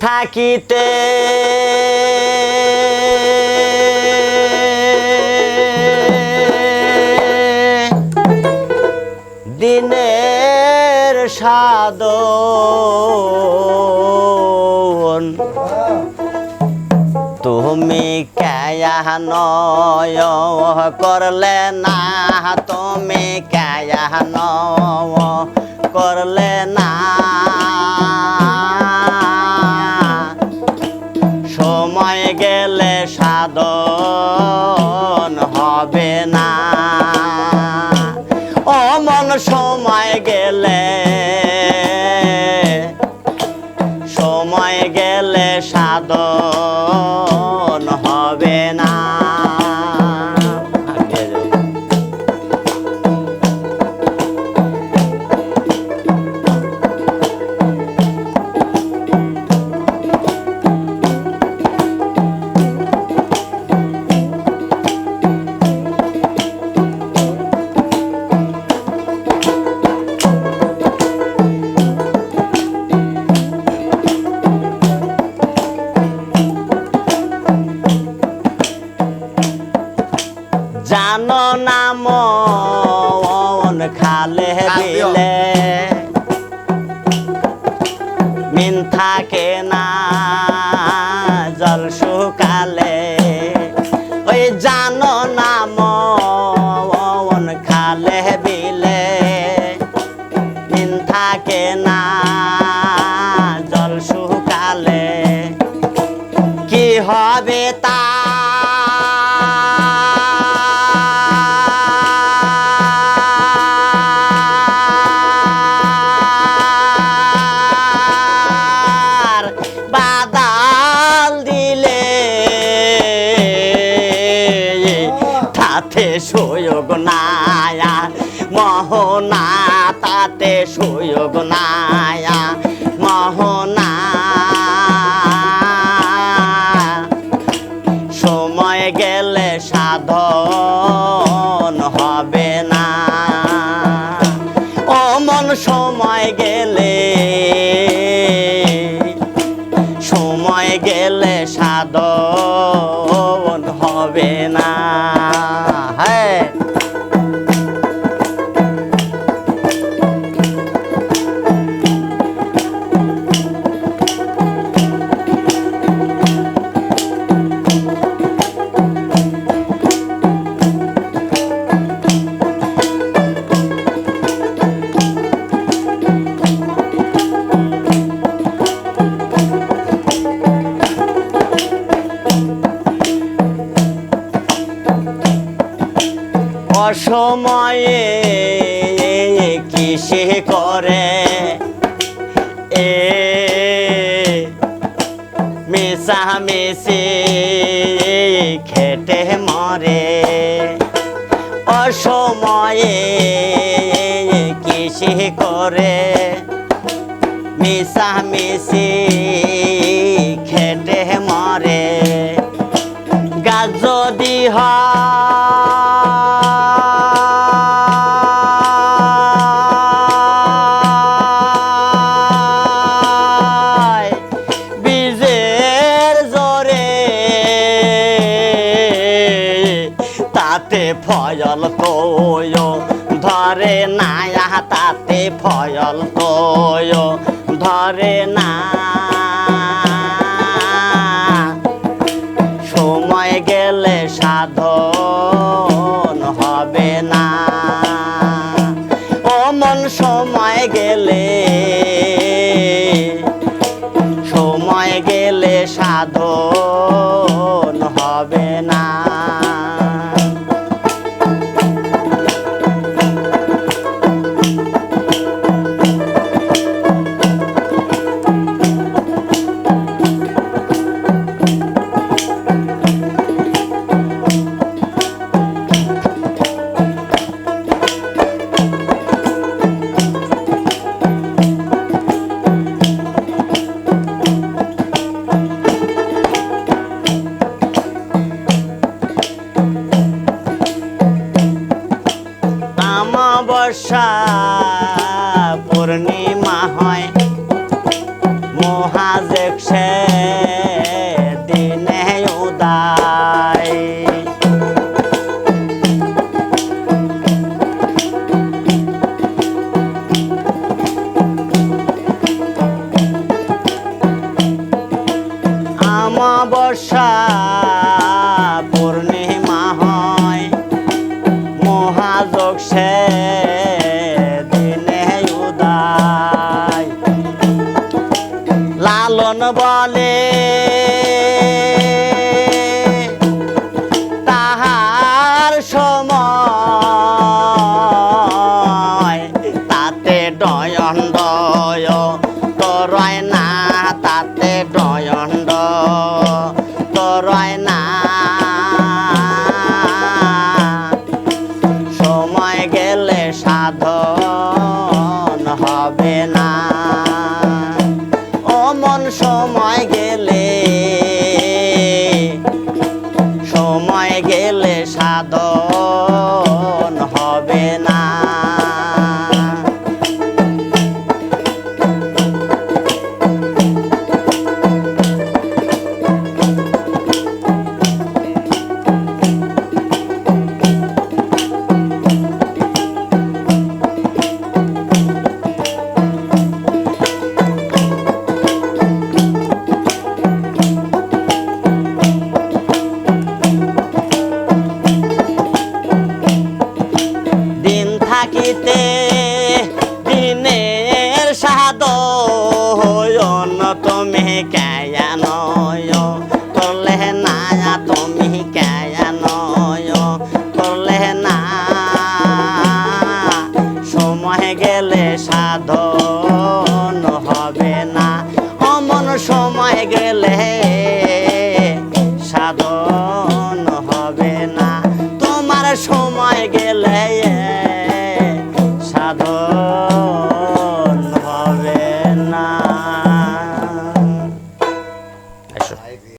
থাকিতে। দিনের সাদন তুমি কেন করলে না তুমি কেন করলে না মন খালে দিলে মিন থাকে না জল শুকালে। ওই জানো না মন তাতে সুযোগ নায়া মোহনা তাতে সুযোগ নায়া মোহনা সময় গেলে সাধন হবে না। অমন সময় গেলে সময় গেলে সাধন হবে না। অসময়ে কিসে করে? এ মিশামিশি খেটে মরে। অসময়ে কিসে করে? মিশামিশি ফয়ল তোয় ধরে না তাতে ফয়ল তোয় ধরে না। সময় গেলে সাধন অমাবস্যা পূর্ণিমা হয়। মহাজেক্ষে দিনে উদায়। অমাবস্যা লালন বলে। তাহার সময় তাতে ডয়ন ডয়, তরয় না তাতে ডয়ন তরয় না। সময় গেলে সাধন হবে না। te